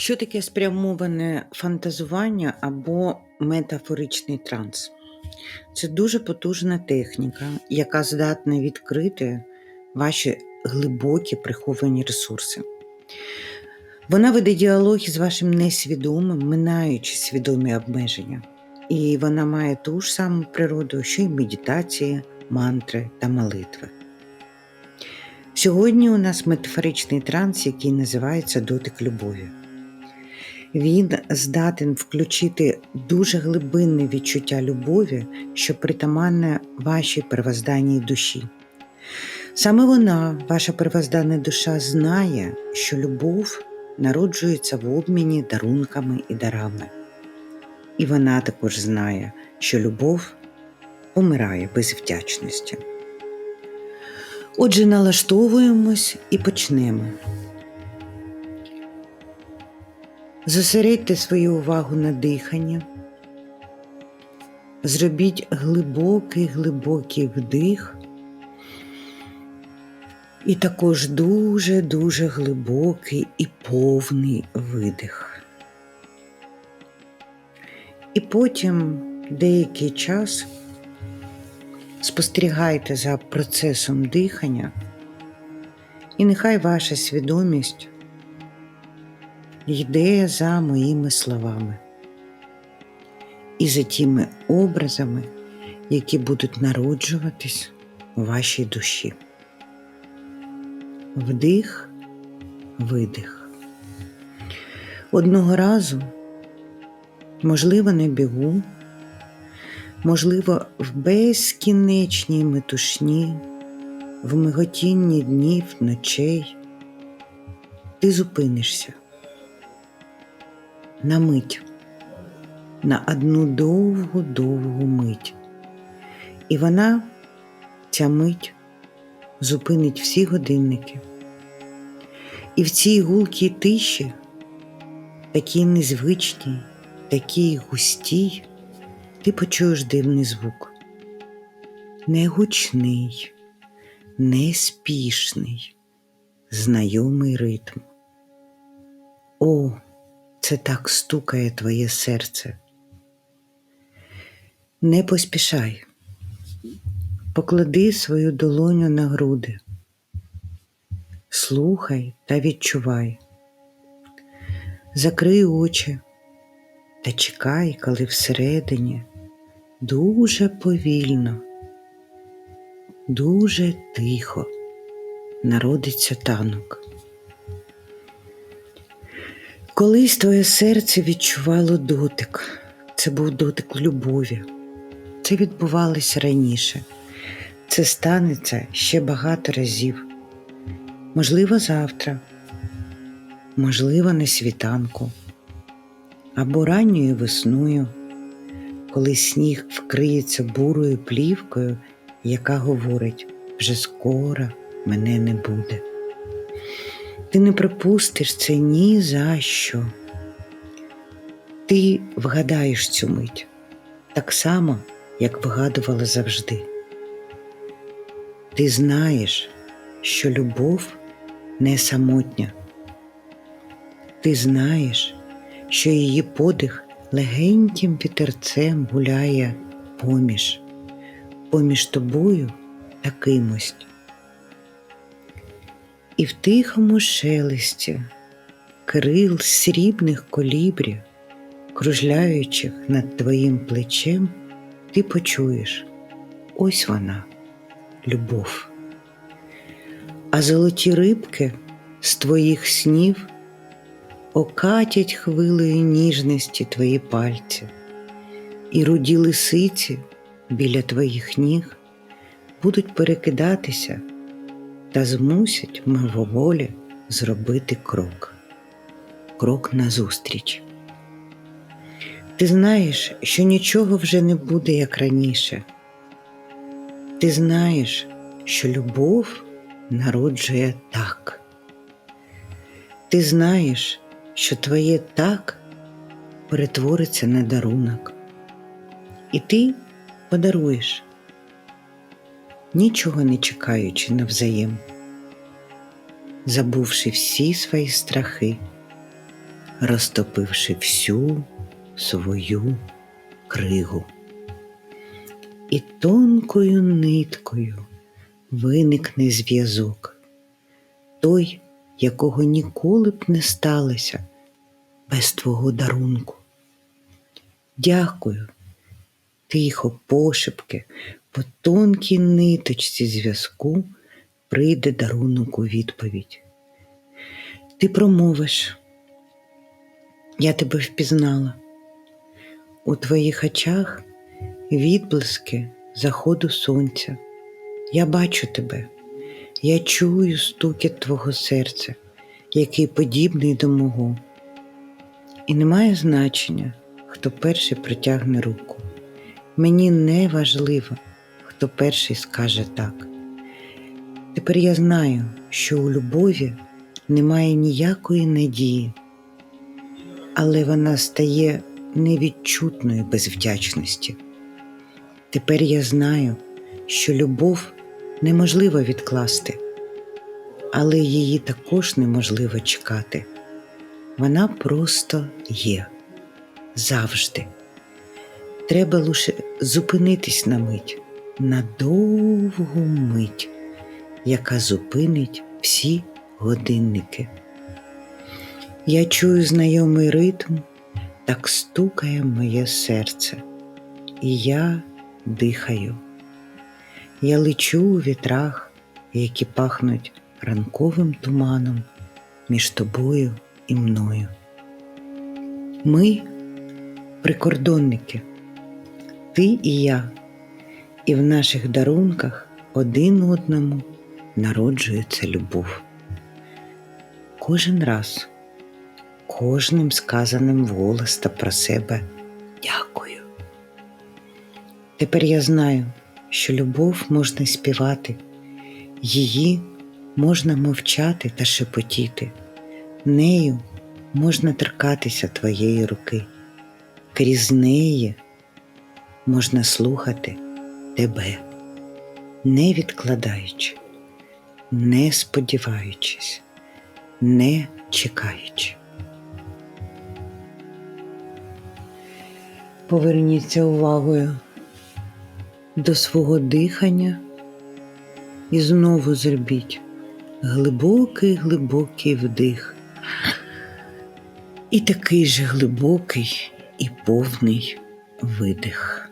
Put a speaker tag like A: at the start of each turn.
A: Що таке спрямоване фантазування або метафоричний транс? Це дуже потужна техніка, яка здатна відкрити ваші глибокі приховані ресурси. Вона веде діалог із вашим несвідомим, минаючи свідомі обмеження. І вона має ту ж саму природу, що й медитації, мантри та молитви. Сьогодні у нас метафоричний транс, який називається дотик любові. Він здатен включити дуже глибинне відчуття любові, що притаманне вашій первозданній душі. Саме вона, ваша первозданна душа, знає, що любов народжується в обміні дарунками і дарами. І вона також знає, що любов помирає без вдячності. Отже, налаштовуємось і почнемо. Зосередьте свою увагу на диханні. Зробіть глибокий глибокий вдих. І також дуже-дуже глибокий і повний видих. І потім деякий час спостерігайте за процесом дихання, і нехай ваша свідомість йде за моїми словами і за тими образами, які будуть народжуватись у вашій душі. Вдих, видих. Одного разу, можливо, на бігу, можливо, в безкінечній метушні, в миготінні днів, ночей, ти зупинишся на мить, на одну довгу-довгу мить. І вона, ця мить, зупинить всі годинники. І в цій гулкій тиші, такій незвичній, такій густій, ти почуєш дивний звук. Не гучний, не спішний, знайомий ритм. О, це так стукає твоє серце. Не поспішай, поклади свою долоню на груди, слухай та відчувай, закрий очі та чекай, коли всередині дуже повільно, дуже тихо народиться танок. Колись твоє серце відчувало дотик, це був дотик любові. Це відбувалося раніше. Це станеться ще багато разів. Можливо, завтра, можливо, на світанку або ранньою весною, коли сніг вкриється бурою плівкою, яка говорить вже скоро мене не буде. Ти не припустиш це ні за що. Ти вгадаєш цю мить так само, як вигадувала завжди. Ти знаєш, що любов не самотня. Ти знаєш, що її подих легеньким вітерцем гуляє поміж, поміж тобою та кимось. І в тихому шелесті крил срібних колібрів, кружляючих над твоїм плечем, ти почуєш ось вона, любов. А золоті рибки з твоїх снів окатять хвилею ніжності твої пальці, і руді лисиці біля твоїх ніг будуть перекидатися та змусять мимоволі зробити крок, крок назустріч. Ти знаєш, що нічого вже не буде, як раніше. Ти знаєш, що любов народжує так. Ти знаєш, що твоє так перетвориться на дарунок, і ти подаруєш нічого не чекаючи навзаєм, забувши всі свої страхи, розтопивши всю свою кригу. І тонкою ниткою виникне зв'язок, той, якого ніколи б не сталося без твого дарунку. Дякую, тихо пошепки, по тонкій ниточці зв'язку прийде дарунок у відповідь. Ти промовиш, я тебе впізнала. У твоїх очах відблиски заходу сонця. Я бачу тебе, я чую стукіт твого серця, який подібний до мого. І немає значення, хто перший притягне руку. Мені не важливо, хто перший скаже так. Тепер я знаю, що у любові немає ніякої надії, але вона стає невідчутною без вдячності. Тепер я знаю, що любов неможливо відкласти, але її також неможливо чекати. Вона просто є завжди. Треба лише зупинитись на мить, на довгу мить, яка зупинить всі годинники. Я чую знайомий ритм, так стукає моє серце, і я дихаю. Я лечу у вітрах, які пахнуть ранковим туманом між тобою і мною. Ми прикордонники, ти і я, і в наших дарунках один одному народжується любов. Кожен раз, кожним сказаним вголос та про себе дякую. Тепер я знаю, що любов можна співати, її можна мовчати та шепотіти, нею можна торкатися твоєї руки, крізь неї можна слухати тебе, не відкладаючи, не сподіваючись, не чекаючи. Поверніться увагою до свого дихання і знову зробіть глибокий глибокий вдих. І такий же глибокий і повний видих.